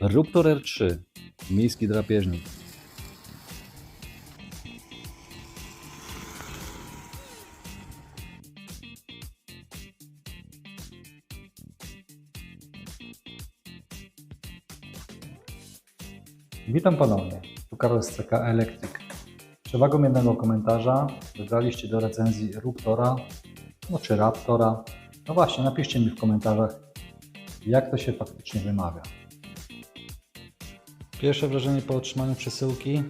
Ruptor R3. Miejski drapieżnik. Witam ponownie. Tu Karol z CK Electric. Przewagą jednego komentarza wybraliście do recenzji Ruptora, no czy Raptora. No właśnie, napiszcie mi w komentarzach, jak to się faktycznie wymawia. Pierwsze wrażenie po otrzymaniu przesyłki?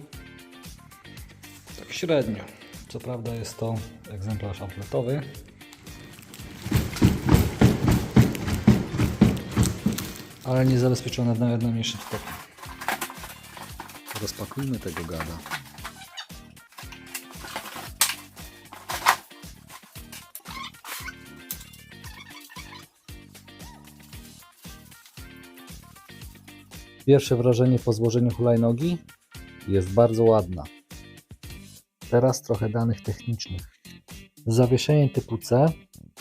Tak średnio. Co prawda jest to egzemplarz outletowy. Ale nie zabezpieczone w nawet najmniejszym stopniu. Rozpakujmy tego gada. Pierwsze wrażenie po złożeniu hulajnogi jest bardzo ładna. Teraz trochę danych technicznych. Zawieszenie typu C,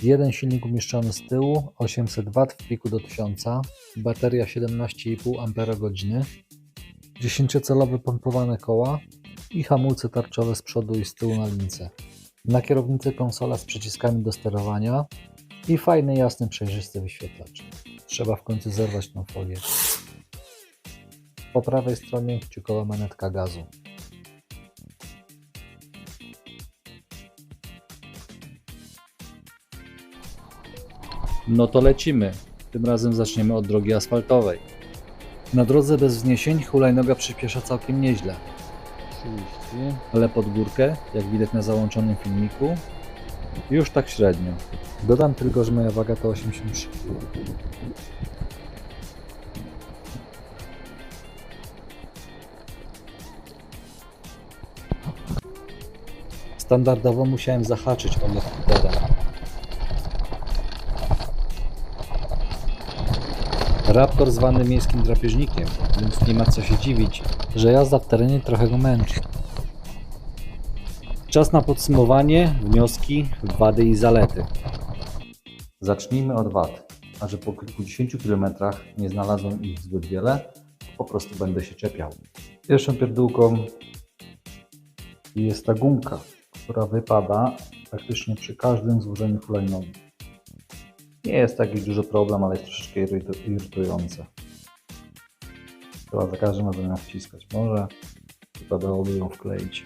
jeden silnik umieszczony z tyłu, 800 W w piku do 1000, bateria 17,5 Ah, 10-celowe pompowane koła i hamulce tarczowe z przodu i z tyłu na lince. Na kierownicy konsola z przyciskami do sterowania i fajny, jasny, przejrzysty wyświetlacz. Trzeba w końcu zerwać tą folię. Po prawej stronie kciukowa manetka gazu. No to lecimy. Tym razem zaczniemy od drogi asfaltowej. Na drodze bez wzniesień hulajnoga przyspiesza całkiem nieźle. 30. Ale pod górkę, jak widać na załączonym filmiku, już tak średnio. Dodam tylko, że moja waga to 83 kg. Standardowo musiałem zahaczyć o loftera. Raptor zwany miejskim drapieżnikiem, więc nie ma co się dziwić, że jazda w terenie trochę go męczy. Czas na podsumowanie, wnioski, wady i zalety. Zacznijmy od wad. A że po kilkudziesięciu kilometrach nie znalazłem ich zbyt wiele, po prostu będę się czepiał. Pierwszą pierdółką jest ta gumka, która wypada praktycznie przy każdym złożeniu hulajnogi. Nie jest to jakiś duży problem, ale jest troszeczkę irytu- irytujące. Trzeba za każdym razem ją wciskać. Może wypadałoby ją wkleić.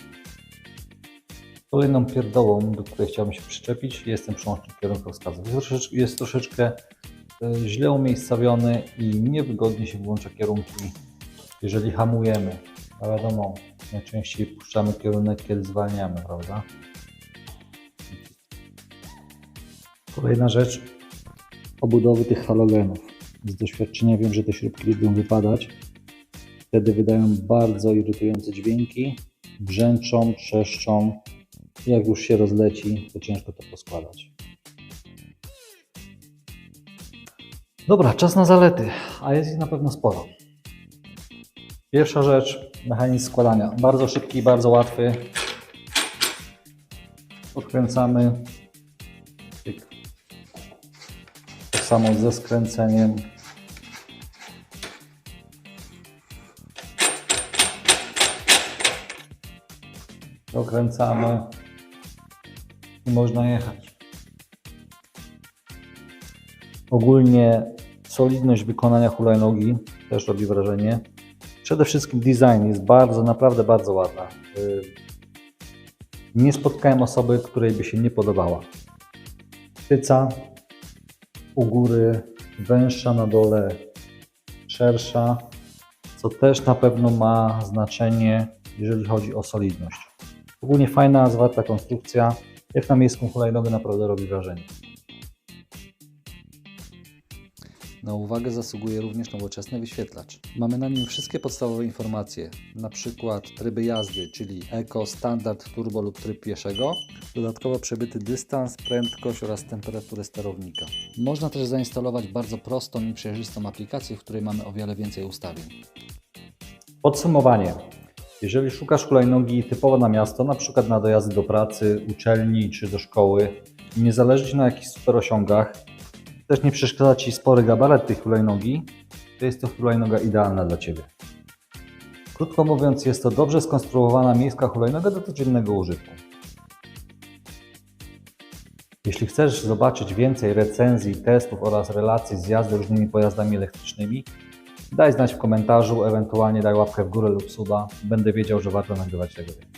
Kolejną pierdołą, do której chciałbym się przyczepić, jest ten przełącznik kierunkowskazu. Jest troszeczkę, jest troszeczkę e, źle umiejscowiony i niewygodnie się włącza kierunki, jeżeli hamujemy. A wiadomo, najczęściej puszczamy kierunek, kiedy zwalniamy, prawda? Kolejna rzecz, obudowy tych halogenów. Z doświadczenia wiem, że te śrubki lubią wypadać. Wtedy wydają bardzo irytujące dźwięki, brzęczą, trzeszczą. Jak już się rozleci, to ciężko to poskładać. Dobra, czas na zalety, a jest ich na pewno sporo. Pierwsza rzecz, mechanizm składania. Bardzo szybki, bardzo łatwy. Odkręcamy. Tyk. Tak samo ze skręceniem. Dokręcamy i można jechać. Ogólnie solidność wykonania hulajnogi też robi wrażenie. Przede wszystkim design jest bardzo, naprawdę bardzo ładna. Y, Nie spotkałem osoby, której by się nie podobała. Tyca u góry węższa, na dole szersza, co też na pewno ma znaczenie, jeżeli chodzi o solidność. Ogólnie fajna, zwarta konstrukcja, jak na miejską hulajnogę naprawdę robi wrażenie. Na uwagę zasługuje również nowoczesny wyświetlacz. Mamy na nim wszystkie podstawowe informacje, przykład tryby jazdy, czyli Eco, Standard, Turbo lub tryb pieszego, dodatkowo przebyty dystans, prędkość oraz temperaturę sterownika. Można też zainstalować bardzo prostą i przejrzystą aplikację, w której mamy o wiele więcej ustawień. Podsumowanie. Jeżeli szukasz hulajnogi typowo na miasto, na na dojazdy do pracy, uczelni czy do szkoły, i nie zależy Ci na jakichś super osiągach, też nie przeszkadza Ci spory gabaret tej hulajnogi, to jest to hulajnoga idealna dla Ciebie. Krótko mówiąc, jest to dobrze skonstruowana miejska hulajnoga do codziennego użytku. Jeśli chcesz zobaczyć więcej recenzji, testów oraz relacji z jazdy różnymi pojazdami elektrycznymi, daj znać w komentarzu, ewentualnie daj łapkę w górę lub suba. Będę wiedział, że warto nagrywać tego więcej.